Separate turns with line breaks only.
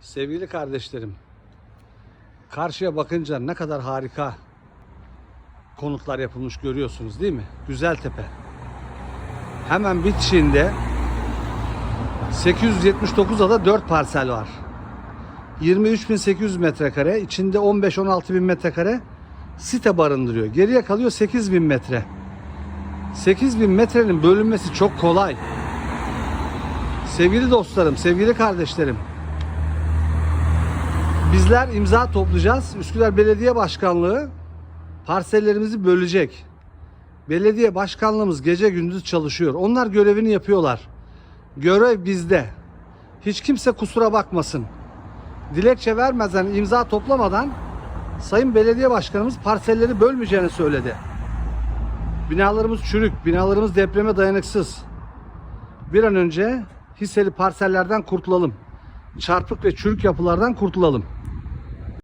Sevgili kardeşlerim, karşıya bakınca ne kadar harika konutlar yapılmış görüyorsunuz değil mi? Güzeltepe. Hemen bitişinde 879 ada 4 parsel var. 23.800 metrekare, içinde 15-16 bin metrekare site barındırıyor. Geriye kalıyor 8 bin metre. 8 bin metrenin bölünmesi çok kolay. Sevgili dostlarım, sevgili kardeşlerim. Bizler imza toplayacağız. Üsküdar Belediye Başkanlığı parsellerimizi bölecek. Belediye başkanlığımız gece gündüz çalışıyor. Onlar görevini yapıyorlar. Görev bizde. Hiç kimse kusura bakmasın. Dilekçe vermeden, imza toplamadan Sayın Belediye Başkanımız parselleri bölmeyeceğini söyledi. Binalarımız çürük, binalarımız depreme dayanıksız. Bir an önce hisseli parsellerden kurtulalım. Çarpık ve çürük yapılardan kurtulalım.